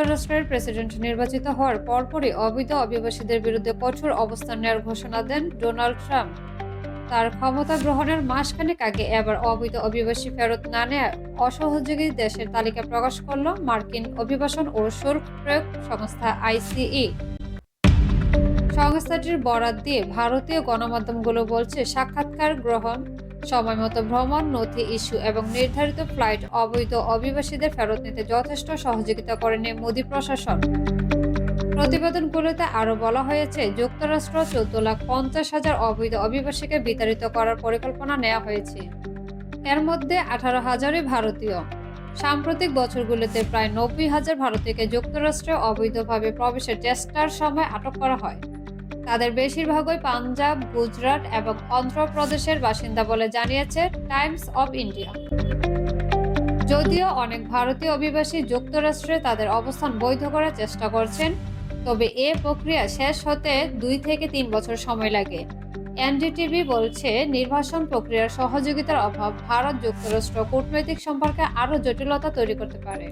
যুক্তরাষ্ট্রের প্রেসিডেন্ট নির্বাচিত হওয়ার পরপরই অবৈধ অভিবাসীদের বিরুদ্ধে কঠোর অবস্থান নেওয়ার ঘোষণা দেন ডোনাল্ড ট্রাম্প। তার ক্ষমতা গ্রহণের মাসখানেক আগে এবার অবৈধ অভিবাসী ফেরত না নেয় অসহযোগী দেশের তালিকা প্রকাশ করল মার্কিন অভিবাসন ও শুল্ক প্রয়োগ সংস্থা আইসিই। সংস্থাটির বরাত দিয়ে ভারতীয় গণমাধ্যমগুলো বলছে সাক্ষাৎকার গ্রহণ সময়মতো ভ্রমণ, নথি ইস্যু এবং নির্ধারিত ফ্লাইট অবৈধ অভিবাসীদের ফেরত নিতে যথেষ্ট সহযোগিতা করেনি মোদী প্রশাসন। প্রতিবেদনগুলোতে আরও বলা হয়েছে, যুক্তরাষ্ট্র চোদ্দ লাখ পঞ্চাশ হাজার অবৈধ অভিবাসীকে বিতাড়িত করার পরিকল্পনা নেওয়া হয়েছে। এর মধ্যে আঠারো হাজারই ভারতীয়। সাম্প্রতিক বছরগুলোতে প্রায় নব্বই হাজার ভারতীয়কে যুক্তরাষ্ট্রে অবৈধভাবে প্রবেশের চেষ্টার সময় আটক করা হয়। তাদের বেশিরভাগই পাঞ্জাব, গুজরাট এবং অন্ধ্রপ্রদেশের বাসিন্দা বলে জানিয়েছে টাইমস অব ইন্ডিয়া। যদিও অনেক ভারতীয় অভিবাসী যুক্তরাষ্ট্রে তাদের অবস্থান বৈধ করার চেষ্টা করছেন, তবে এ প্রক্রিয়া শেষ হতে দুই থেকে তিন বছর সময় লাগে। এনডিটিভি বলছে, নির্বাসন প্রক্রিয়ার সহযোগিতার অভাব ভারত যুক্তরাষ্ট্র কূটনৈতিক সম্পর্কে আরও জটিলতা তৈরি করতে পারে।